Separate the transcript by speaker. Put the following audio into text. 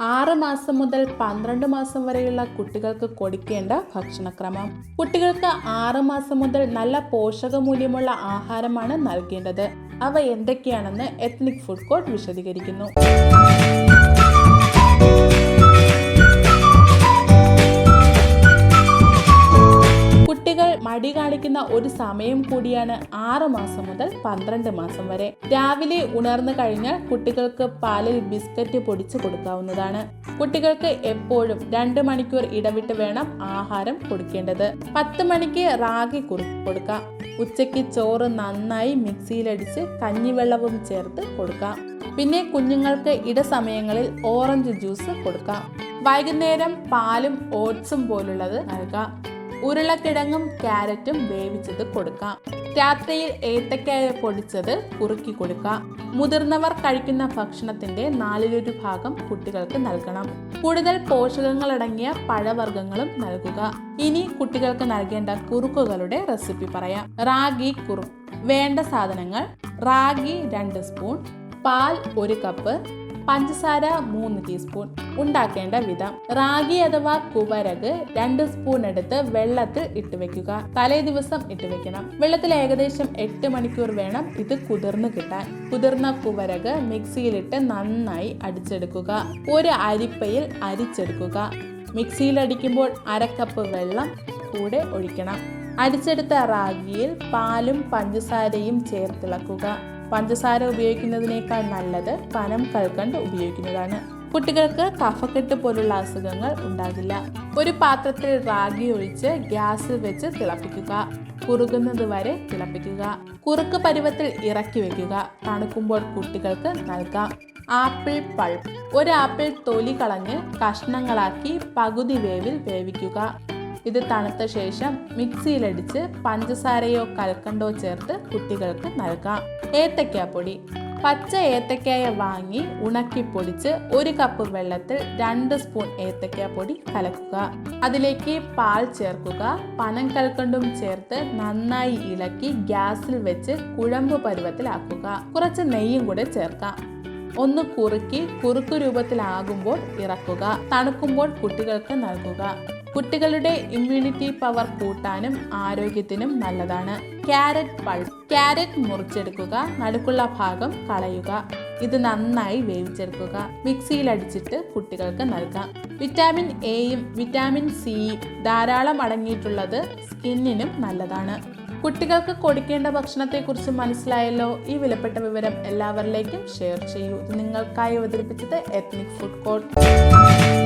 Speaker 1: ആറ് മാസം മുതൽ പന്ത്രണ്ട് മാസം വരെയുള്ള കുട്ടികൾക്ക് കൊടുക്കേണ്ട ഭക്ഷണക്രമം. കുട്ടികൾക്ക് ആറ് മാസം മുതൽ നല്ല പോഷകമൂല്യമുള്ള ആഹാരമാണ് നൽകേണ്ടത്. അവ എന്തൊക്കെയാണെന്ന് എത്നിക് ഫുഡ് കോർട്ട് വിശദീകരിക്കുന്നു. മടി കാണിക്കുന്ന ഒരു സമയം കൂടിയാണ് ആറ് മാസം മുതൽ പന്ത്രണ്ട് മാസം വരെ. രാവിലെ ഉണർന്നു കഴിഞ്ഞാൽ കുട്ടികൾക്ക് പാലിൽ ബിസ്ക്കറ്റ് പൊടിച്ച് കൊടുക്കാവുന്നതാണ്. കുട്ടികൾക്ക് എപ്പോഴും രണ്ട് മണിക്കൂർ ഇടവിട്ട് വേണം ആഹാരം കൊടുക്കേണ്ടത്. പത്ത് മണിക്ക് റാഗി കുറു കൊടുക്കാം. ഉച്ചയ്ക്ക് ചോറ് നന്നായി മിക്സിയിലടിച്ച് കഞ്ഞിവെള്ളവും ചേർത്ത് കൊടുക്കാം. പിന്നെ കുഞ്ഞുങ്ങൾക്ക് ഇടസമയങ്ങളിൽ ഓറഞ്ച് ജ്യൂസ് കൊടുക്കാം. വൈകുന്നേരം പാലും ഓട്സും പോലുള്ളത് നൽകാം. ഉരുളക്കിഴങ്ങും ക്യാരറ്റും വേവിച്ചത് കൊടുക്കാം. രാത്രിയിൽ ഏത്തക്കായ പൊടിച്ചത് കുറുക്കി കൊടുക്കാം. മുതിർന്നവർ കഴിക്കുന്ന ഭക്ഷണത്തിന്റെ നാലിലൊരു ഭാഗം കുട്ടികൾക്ക് നൽകണം. കൂടുതൽ പോഷകങ്ങൾ അടങ്ങിയ പഴവർഗങ്ങളും നൽകുക. ഇനി കുട്ടികൾക്ക് നൽകേണ്ട കുറുക്കുകളുടെ റെസിപ്പി പറയാം. റാഗി കുറുക്ക്. വേണ്ട സാധനങ്ങൾ റാഗി രണ്ട് സ്പൂൺ പാൽ ഒരു കപ്പ് പഞ്ചസാര മൂന്ന് ടീസ്പൂൺ ഉണ്ടാക്കേണ്ട വിധം. റാഗി അഥവാ കുവരക് രണ്ട് സ്പൂൺ എടുത്ത് വെള്ളത്തിൽ ഇട്ട് വെക്കുക. തലേ ദിവസം ഇട്ട് വെക്കണം. വെള്ളത്തിൽ ഏകദേശം എട്ട് മണിക്കൂർ വേണം ഇത് കുതിർന്ന് കിട്ടാൻ. കുതിർന്ന കുവരക് മിക്സിയിലിട്ട് നന്നായി അടിച്ചെടുക്കുക. ഒരു അരിപ്പയിൽ അരിച്ചെടുക്കുക. മിക്സിയിൽ അടിക്കുമ്പോൾ അരക്കപ്പ് വെള്ളം കൂടെ ഒഴിക്കണം. അടിച്ചെടുത്ത റാഗിയിൽ പാലും പഞ്ചസാരയും ചേർത്തിളക്കുക. പഞ്ചസാര ഉപയോഗിക്കുന്നതിനേക്കാൾ നല്ലത് പനം കൽക്കണ്ട് ഉപയോഗിക്കുന്നതാണ്. കുട്ടികൾക്ക് കഫക്കെട്ട് പോലുള്ള അസുഖങ്ങൾ ഉണ്ടാകില്ല. ഒരു പാത്രത്തിൽ റാഗി ഒഴിച്ച് ഗ്യാസിൽ വെച്ച് തിളപ്പിക്കുക. കുറുകുന്നത് വരെ തിളപ്പിക്കുക. കുറുക്ക് പരുവത്തിൽ ഇറക്കി വെക്കുക. തണുക്കുമ്പോൾ കുട്ടികൾക്ക് നൽകാം. Apple pulp. ഒരു ആപ്പിൾ തൊലി കളഞ്ഞ് കഷ്ണങ്ങളാക്കി പകുതി വേവിൽ വേവിക്കുക. ഇത് തണുത്ത ശേഷം മിക്സിയിലടിച്ച് പഞ്ചസാരയോ കൽക്കണ്ടോ ചേർത്ത് കുട്ടികൾക്ക് നൽകാം. ഏത്തക്കാപ്പൊടി. പച്ച ഏത്തക്കായ വാങ്ങി ഉണക്കി പൊടിച്ച് ഒരു കപ്പ് വെള്ളത്തിൽ രണ്ട് സ്പൂൺ ഏത്തക്കാപ്പൊടി കലക്കുക. അതിലേക്ക് പാൽ ചേർക്കുക. പനം കൽക്കണ്ടും ചേർത്ത് നന്നായി ഇളക്കി ഗ്യാസിൽ വെച്ച് കുഴമ്പ് പരുവത്തിലാക്കുക. കുറച്ച് നെയ്യും കൂടെ ചേർക്കാം. ഒന്ന് കുറുക്കി കുറുക്കു രൂപത്തിലാകുമ്പോൾ ഇറക്കുക. തണുക്കുമ്പോൾ കുട്ടികൾക്ക് നൽകുക. കുട്ടികളുടെ ഇമ്മ്യൂണിറ്റി പവർ കൂട്ടാനും ആരോഗ്യത്തിനും നല്ലതാണ്. ക്യാരറ്റ് പൾപ്പ് ക്യാരറ്റ് മുറിച്ചെടുക്കുക നടുക്കുള്ള ഭാഗം കളയുക. ഇത് നന്നായി വേവിച്ചെടുക്കുക. മിക്സിയിൽ അടിച്ചിട്ട് കുട്ടികൾക്ക് നൽകാം. വിറ്റാമിൻ എയും വിറ്റാമിൻ സിയും ധാരാളം അടങ്ങിയിട്ടുള്ളത് സ്കിന്നിനും നല്ലതാണ്. കുട്ടികൾക്ക് കൊടുക്കേണ്ട ഭക്ഷണത്തെക്കുറിച്ച് മനസ്സിലായല്ലോ? ഈ വിലപ്പെട്ട വിവരം എല്ലാവരിലേക്കും ഷെയർ ചെയ്യൂ. ഇത് നിങ്ങൾക്കായി അവതരിപ്പിച്ചത് എത്നിക് ഫുഡ് കോർട്ട്